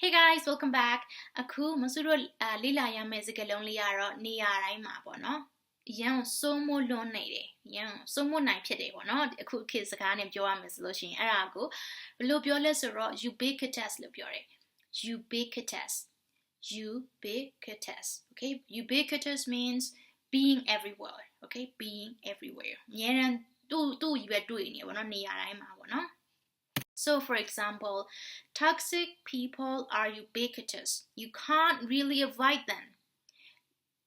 Hey guys welcome back အခုမဆူတို့အာလေ့လာရမယ့်စကားလုံးလေးကတော့နေရာတိုင်းမှာပေါ့နော်အရန်ကိုစိုးမိုးလွန်းနေတယ်အရန်ကိုစိုးမိုးနိုင်ဖြစ်တယ်ပေါ့နော်အခုခေတ်စကားနဲ့ပြောရမယ်ဆိုလို့ရှိရင်အဲ့ဒါကိုဘယ်လိုပြောလဲဆိုတော့ ubiquitous လို့ပြောတယ် ubiquitous ubiquitous okay ubiquitous means being everywhere okay being everywhere အများရန်သူ့သူ့ကြီးပဲတွေ့နေပေါ့နော်နေရာတိုင်းမှာပေါ့နော် So, for example, toxic people are ubiquitous. You can't really avoid them.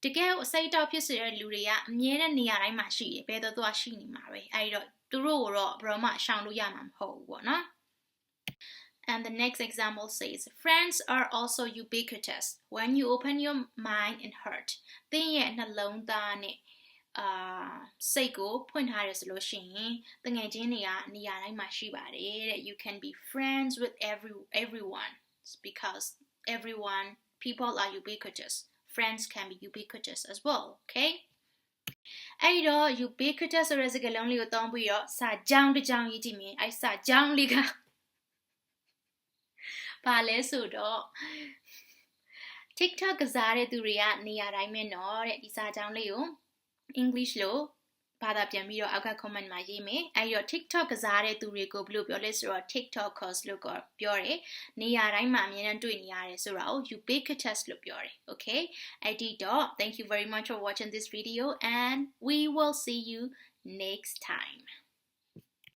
တကယ်အစိတ်တော့ဖြစ်စေတဲ့လူတွေကအမြဲတမ်းနေရာတိုင်းမှာရှိတယ်။ဘယ်တော့သူကရှိနေမှာပဲ။အဲဒီတော့သူတို့ကိုတော့ဘယ်တော့မှရှောင်လို့ရမှာမဟုတ်ဘူးပေါ့နော်။ And the next example says, friends are also ubiquitous. When you open your mind and heart, သင်ရဲ့နှလုံးသားနဲ့ အာစိတ်ကိုဖွင့်ထားရဆိုလို့ရှိရင်တငယ်ချင်းတွေကနေရာတိုင်းမှာရှိပါတယ်တဲ့ you can be friends with every everyone because everyone people are ubiquitous friends can be ubiquitous as well okay အဲ့တော့ ubiquitous ဆိုတဲ့စကားလုံးလေးကိုသုံးပြီးတော့စာကြောင်းတစ်ကြောင်းရေးကြည့်မြင်အဲ့စာကြောင်းလေးကဘာလဲဆိုတော့ TikTok ကစားတဲ့သူတွေကနေရာတိုင်းမှာနော်တဲ့ဒီစာကြောင်းလေးကို English လို့ဘာသာပြန်ပြီးတော့အောက်က comment မှာရေးမယ်အဲဒီတော့ TikTok ကစားတဲ့သူတွေကိုဘယ်လိုပြောလဲဆိုတော့ TikTokers လို့ပြောတယ်နေရာတိုင်းမှာအများနဲ့တွေ့နေရတယ်ဆိုတာကို ubiquitous လို့ပြောတယ် okay အဲ့ဒီတော့ thank you very much for watching this video and we will see you next time